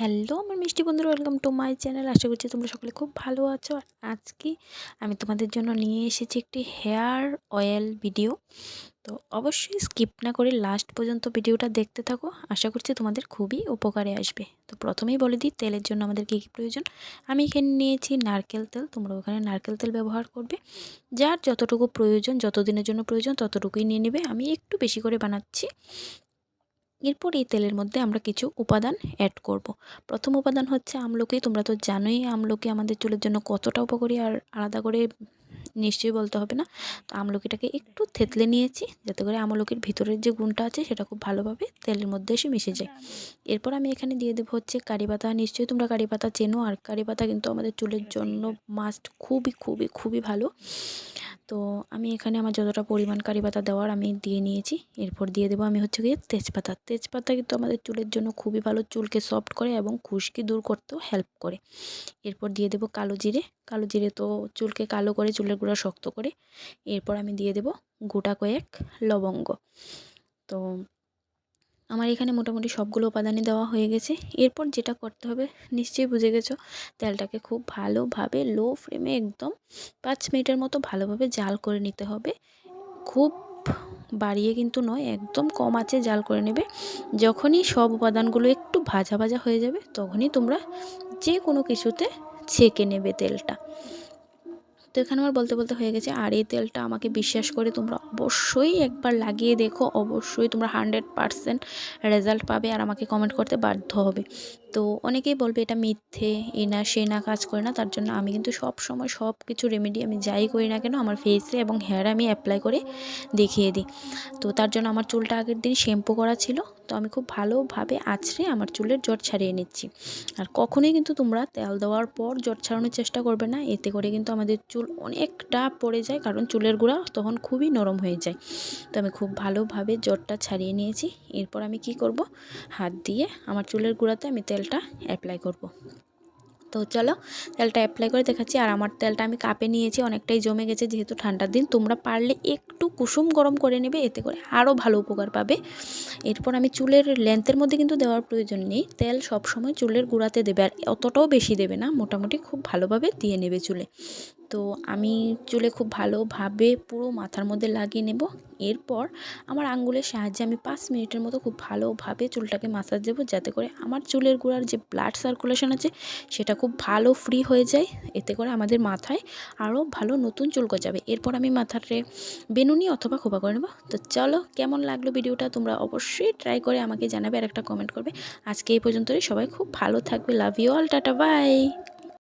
Hello আমার মিষ্টি বন্ধুরা, ওয়েলকাম টু মাই চ্যানেল। আশা করছি তোমরা সকলে খুব ভালো আছো। আর আজকে আমি তোমাদের জন্য নিয়ে এসেছি একটি হেয়ার অয়েল ভিডিও। তো অবশ্যই স্কিপ না করে লাস্ট পর্যন্ত ভিডিওটা দেখতে থাকো। আশা করছি তোমাদের খুবই উপকারে আসবে। তো প্রথমেই বলে দিই, তেলের জন্য আমাদের কী কী প্রয়োজন? আমি এখানে নিয়েছি নারকেল তেল, তোমরা ওখানে নারকেল তেল ব্যবহার করবে। যার যতটুকু প্রয়োজন যত দিনের জন্য প্রয়োজন, ততটুকুই নিয়ে নেবে। আমি একটু বেশি করে বানাচ্ছি। এরপর এই তেলের মধ্যে আমরা কিছু উপাদান অ্যাড করব। প্রথম উপাদান হচ্ছে আমলকি। তোমরা তো জানোই আমলকি আমাদের চুলের জন্য কতটা উপকারী আর আলাদা করে নিশ্চয়ই বলতে হবে না। তো আমলকিটাকে একটু থেতলে নিয়েছি যাতে করে আমলকির ভিতরের যে গুণটা আছে সেটা খুব ভালোভাবে তেলের মধ্যে এসে মিশে যায়। এরপর আমি এখানে দিয়ে দেবো হচ্ছে কারি পাতা। নিশ্চয়ই তোমরা কারি পাতা চেনো আর কারি পাতা কিন্তু আমাদের চুলের জন্য মাস্ট খুবই খুবই খুবই ভালো। তো আমি এখানে আমার যতটা পরিমাণ কারি পাতা দেওয়ার আমি দিয়ে নিয়েছি। এরপর দিয়ে দেবো আমি হচ্ছে গিয়ে তেজপাতা। তেজপাতা কিন্তু আমাদের চুলের জন্য খুবই ভালো, চুলকে সফট করে এবং খুশকি দূর করতেও হেল্প করে। এরপর দিয়ে দেবো কালো জিরে। কালো জিরে তো চুলকে কালো করে, চুলের গুঁড়া শক্ত করে। এরপর আমি দিয়ে দেবো গোটা কয়েক লবঙ্গ। তো আমার এখানে মোটামুটি সবগুলো উপাদানই দেওয়া হয়ে গেছে। এরপর যেটা করতে হবে, নিশ্চয়ই বুঝে গেছো, তেলটাকে খুব ভালোভাবে লো ফ্লেমে একদম পাঁচ মিনিটের মতো ভালোভাবে জাল করে নিতে হবে। খুব বাড়িয়ে কিন্তু নয়, একদম কম আছে জাল করে নেবে। যখনই সব উপাদানগুলো একটু ভাজা ভাজা হয়ে যাবে, তখনই তোমরা যে কোনো কিছুতে ছেঁকে নেবে তেলটা। এখানে আমার বলতে বলতে হয়ে গেছে, আর এই তেলটা আমাকে বিশ্বাস করে তোমরা অবশ্যই একবার লাগিয়ে দেখো, অবশ্যই তোমরা হান্ড্রেড পারসেন্ট রেজাল্ট পাবে আর আমাকে কমেন্ট করতে বাধ্য হবে। তো অনেকেই বলবে এটা মিথ্যে, এ না, সে না কাজ করে না, তার জন্য আমি কিন্তু সব সময় সব কিছু রেমেডি আমি যাই করি না কেন, আমার ফেসে এবং হেয়ারে আমি অ্যাপ্লাই করে দেখিয়ে দিই। তো তার জন্য আমার চুলটা আগের দিন শ্যাম্পু করা ছিল, তো আমি খুব ভালোভাবে আছড়ে আমার চুলের জট ছাড়িয়ে নিচ্ছি। আর কখনোই কিন্তু তোমরা তেল দেওয়ার পর জট ছাড়ানোর চেষ্টা করবে না, এতে করে কিন্তু আমাদের চুল অনেকটা পড়ে যায়, কারণ চুলের গুঁড়া তখন খুবই নরম হয়ে যায়। তো আমি খুব ভালোভাবে জ্বরটা ছাড়িয়ে নিয়েছি। এরপর আমি কি করব? হাত দিয়ে আমার চুলের গুঁড়াতে আমি তেলটা অ্যাপ্লাই করব। তো চলো, তেলটা অ্যাপ্লাই করে দেখাচ্ছি। আর আমার তেলটা আমি কাপে নিয়েছি, অনেকটাই জমে গেছে, যেহেতু ঠান্ডার দিন। তোমরা পারলে একটু কুসুম গরম করে নেবে, এতে করে আরও ভালো উপকার পাবে। এরপর আমি চুলের লেন্থের মধ্যে কিন্তু দেওয়ার প্রয়োজন নেই। তেল সবসময় চুলের গুঁড়াতে দেবে আর অতটাও বেশি দেবে না, মোটামুটি খুব ভালোভাবে দিয়ে নেবে চুলে। তো আমি চুলে খুব ভালোভাবে পুরো মাথার মধ্যে লাগিয়ে নেব। এরপর আমার আঙ্গুলের সাহায্যে আমি পাঁচ মিনিটের মতো খুব ভালোভাবে চুলটাকে মাসাজ দেবো, যাতে করে আমার চুলের গোড়ার যে ব্লাড সার্কুলেশন আছে, সেটা খুব ভালো ফ্রি হয়ে যায়। এতে করে আমাদের মাথায় আরও ভালো নতুন চুল গজাবে। এরপর আমি মাথাতে বেনুনি অথবা খোপা করে নেব। তো চলো, কেমন লাগল ভিডিওটা তোমরা অবশ্যই ট্রাই করে আমাকে জানাবে আর একটা কমেন্ট করবে। আজকে এই পর্যন্তই, সবাই খুব ভালো থাকবে love you all tata bye